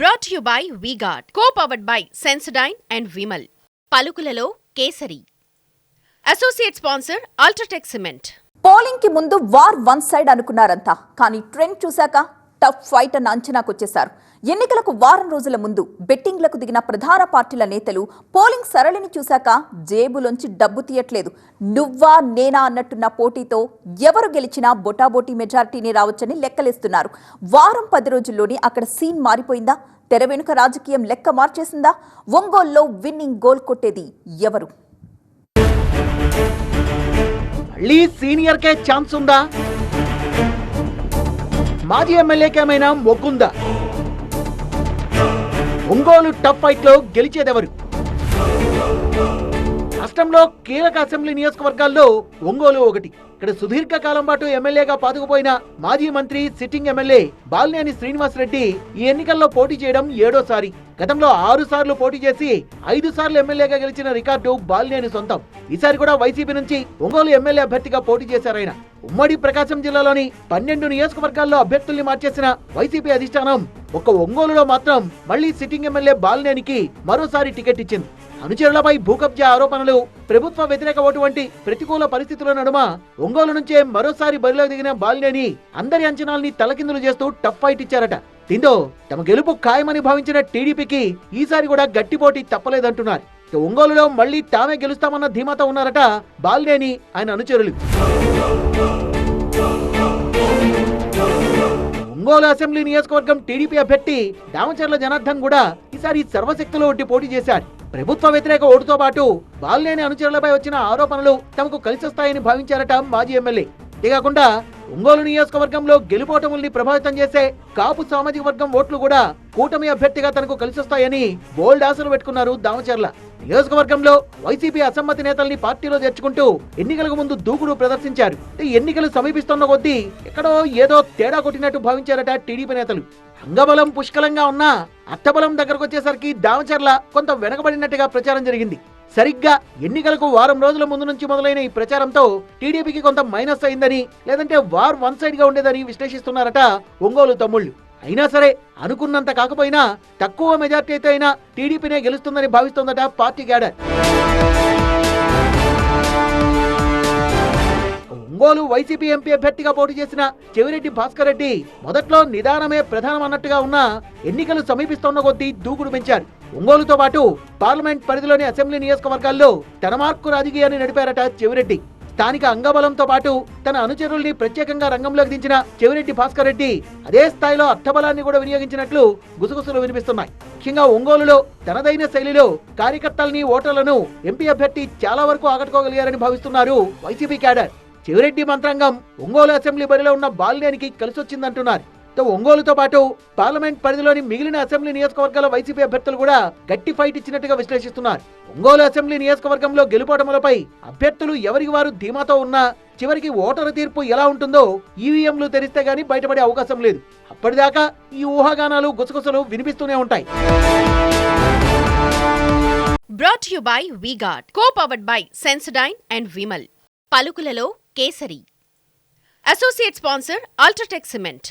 Brought you by V Guard co powered by Sensodyne and Vimal పలుకులలో Kesari. Associate sponsor UltraTech cement పోలింగ్కి ముందు war one side అనుకున్నారంతా కానీ trend చూశాక tough fight అన్న అంచనాకొచ్చేశారు ఎన్నికలకు వారం రోజుల ముందు బెట్టింగ్లకు దిగిన ప్రధాన పార్టీల నేతలు పోలింగ్ సరళిని చూశాక జేబులోంచి డబ్బు తీయట్లేదు. నువ్వా నేనా అన్నట్టున్న పోటీతో ఎవరు గెలిచినా బొటాబోటీ మెజారిటీని రావచ్చని లెక్కలేస్తున్నారు. వారం పది రోజుల్లోనే అక్కడ సీన్ మారిపోయిందా? తెర వెనుక రాజకీయం లెక్క మార్చేసిందా? ఒంగోల్లో విన్నింగ్ గోల్ కొట్టేది ఎవరు? మళ్ళీ సీనియర్కే ఛాన్స్ ఉందా? మాజీ ఎమ్మెల్యేకేమైనా మొక్కుందా? ఒంగోలు టఫ్ ఫైట్లో గెలిచేదెవరు? రాష్ట్రంలో కీలక అసెంబ్లీ నియోజకవర్గాల్లో ఒంగోలు ఒకటి. ఇక్కడ సుదీర్ఘ కాలం పాటు ఎమ్మెల్యేగా పాతుకుపోయిన మాజీ మంత్రి సిట్టింగ్ ఎమ్మెల్యే బాలినేని శ్రీనివాస్ రెడ్డి ఈ ఎన్నికల్లో పోటీ చేయడం ఏడోసారి. గతంలో ఆరు సార్లు పోటీ చేసి ఐదు సార్లు ఎమ్మెల్యేగా గెలిచిన రికార్డు బాలినేని సొంతం. ఈసారి కూడా వైసీపీ నుంచి ఒంగోలు ఎమ్మెల్యే అభ్యర్థిగా పోటీ చేశారాయన ఉమ్మడి ప్రకాశం జిల్లాలోని పన్నెండు నియోజకవర్గాల్లో అభ్యర్థుల్ని మార్చేసిన వైసీపీ అధిష్టానం ఒక్క ఒంగోలులో మాత్రం మళ్ళీ సిట్టింగ్ ఎమ్మెల్యే బాలినేనికి మరోసారి టికెట్ ఇచ్చింది. అనుచరులపై భూకబ్జా ఆరోపణలు ప్రభుత్వ వ్యతిరేక ఓటు వంటి ప్రతికూల పరిస్థితుల నడుమ ఒంగోలు నుంచే మరోసారి బరిలో దిగిన బాలినేని అందరి అంచనాల్ని తలకిందులు చేస్తూ టఫ్ ఫైట్ ఇచ్చారట. దీంతో తమ గెలుపు ఖాయమని భావించిన టీడీపీకి ఈసారి కూడా గట్టి పోటీ తప్పలేదంటున్నారు. ఒంగోలులో మళ్ళీ తామే గెలుస్తామన్న ధీమాతో ఉన్నారట బాలినేని ఆయన అనుచరులు. ఒంగోలు అసెంబ్లీ నియోజకవర్గం టీడీపీ అభ్యర్థి దామచర్ల జనార్దన్ కూడా ఈసారి సర్వశక్తులు ఒడ్డి పోటీ చేశారు. ప్రభుత్వ వ్యతిరేక ఓటుతో పాటు బాలినేని అనుచరులపై వచ్చిన ఆరోపణలు తమకు కలిసొస్తాయని భావించారట మాజీ ఎమ్మెల్యే. అంతేకాకుండా ఒంగోలు నియోజకవర్గంలో గెలుపోటముల్ని ప్రభావితం చేసే కాపు సామాజిక వర్గం ఓట్లు కూడా కూటమి అభ్యర్థిగా తనకు కలిసొస్తాయని బోల్డ్ ఆశలు పెట్టుకున్నారు దామచర్ల. నియోజకవర్గంలో వైసీపీ అసమ్మతి నేతల్ని పార్టీలో చేర్చుకుంటూ ఎన్నికలకు ముందు దూకుడు ప్రదర్శించారు. ఎన్నికలు సమీపిస్తున్న కొద్దీ ఎక్కడో ఏదో తేడా కొట్టినట్టు భావించారట టీడీపీ నేతలు. అంగబలం పుష్కలంగా ఉన్నా అత్తబలం దగ్గరకు వచ్చేసరికి దామచర్ల కొంత వెనకబడినట్టుగా ప్రచారం జరిగింది. సరిగ్గా ఎన్నికలకు వారం రోజుల ముందు నుంచి మొదలైన ఈ ప్రచారంతో టీడీపీకి కొంత మైనస్ అయిందని లేదంటే వార్ వన్ సైడ్గా ఉండేదని విశ్లేషిస్తున్నారట ఒంగోలు తమ్ముళ్ళు. అయినా సరే అనుకున్నంత కాకపోయినా తక్కువ మెజార్టీ అయితే అయినా టీడీపీనే గెలుస్తుందని భావిస్తోందట party cadre. Ongole YCP MP అభ్యర్థిగా పోటీ చేసిన చెవిరెడ్డి భాస్కర్ రెడ్డి మొదట్లో నిదానమే ప్రధానం అన్నట్టుగా ఉన్న ఎన్నికలు సమీపిస్తున్న కొద్దీ దూకుడు పెంచారు. ఒంగోలుతో పాటు పార్లమెంట్ పరిధిలోని అసెంబ్లీ నియోజకవర్గాల్లో తన మార్కు రాజకీయాన్ని నడిపారట చెవిరెడ్డి. స్థానిక అంగబలంతో పాటు తన అనుచరుల్ని ప్రత్యేకంగా రంగంలోకి దించిన చెవిరెడ్డి భాస్కర్ రెడ్డి అదే స్థాయిలో అర్థబలాన్ని కూడా వినియోగించినట్లు గుసగుసలు వినిపిస్తున్నాయి. ముఖ్యంగా ఒంగోలులో తనదైన శైలిలో కార్యకర్తల్ని ఓటర్లను ఎంపీ అభ్యర్థి చాలా వరకు ఆకట్టుకోగలిగారని భావిస్తున్నారు వైసీపీ క్యాడర్. చెవిరెడ్డి మంత్రాంగం ఒంగోలు అసెంబ్లీ బరిలో ఉన్న బాలినేనికి కలిసొచ్చిందంటున్నారు. ఒంగోలుతో పాటు పార్లమెంట్ పరిధిలోని మిగిలిన అసెంబ్లీ నియోజకవర్గాల వైసీపీ అభ్యర్థులు కూడా గట్టి ఫైట్ ఇచ్చినట్టుగా విశ్లేషిస్తున్నారు. ఒంగోలు అసెంబ్లీ నియోజకవర్గంలో గెలుపోటములపై అభ్యర్థులు ఎవరికి వారు ధీమాతో ఉన్నా చివరికి ఓటరు తీర్పు ఎలా ఉంటుందో ఈవీఎంలు తెరిస్తే గానీ బయటపడే అవకాశం లేదు. అప్పటిదాకా ఈ ఊహాగానాలు గుసగుసలు వినిపిస్తూనే ఉంటాయి. Brought you by V Guard co powered by Sensodyne and Vimal పలుకులలో Kesari. Associate sponsor UltraTech cement